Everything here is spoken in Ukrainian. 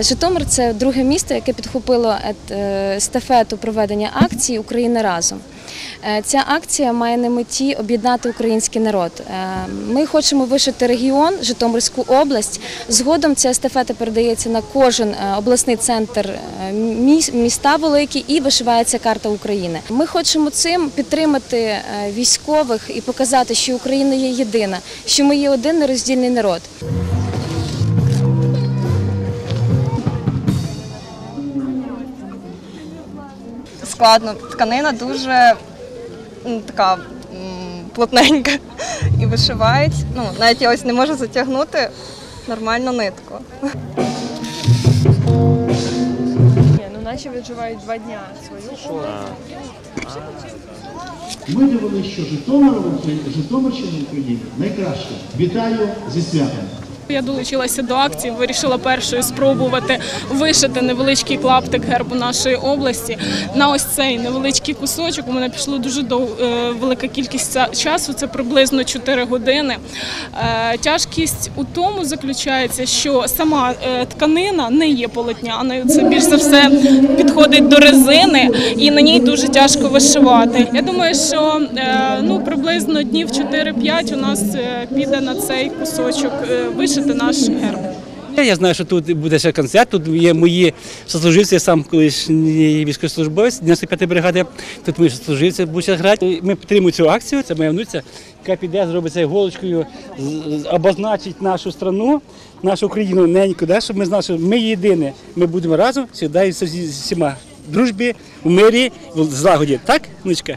Житомир це друге місто, яке підхопило е, естафету проведення акції Україна разом. Е, Ця акція має на меті об'єднати український народ. Е, Ми хочемо вишити регіон, Житомирську область. Згодом ця естафета передається на кожен е, обласний центр е, міста великі і вишивається карта України. Ми хочемо цим підтримати е, військових і показати, що Україна є єдина, що ми є один нероздільний народ. Складно. Тканина дуже м, така м, плотненька і вишивають. Ну, навіть я ось не можу затягнути нормальну нитку. Ні, ну наші відживають два дня свою. Ми довели, що Житомир Житомирщина в Україні найкраще. Вітаю зі святом. Я долучилася до акції, вирішила першою спробувати вишити невеличкий клаптик гербу нашої області. На ось цей невеличкий кусочок у мене пішло дуже дов... е, велика кількість часу, це приблизно 4 години. Е, Тяжкість у тому заключається, що сама е, тканина не є полотняною. Це більш за все підходить до резини, і на ній дуже тяжко вишивати. Я думаю, що ну приблизно днів 4-5 у нас піде на цей кусочок е, вишити наш герб. Я знаю, що тут буде ще концерт. Тут є мої сослуживці, я сам колишній військовослужбовець 95-ї бригади. Тут мої сослуживці будуть грати. Ми підтримуємо цю акцію. Це моя внуця, яка піде, зробить це голочкою, обозначить нашу страну, нашу Україну неньку, да, щоб ми знали, що ми єдині. Ми будемо разом завжди з з всіма. В дружбі, в мирі, в злагоді. Так, внучка?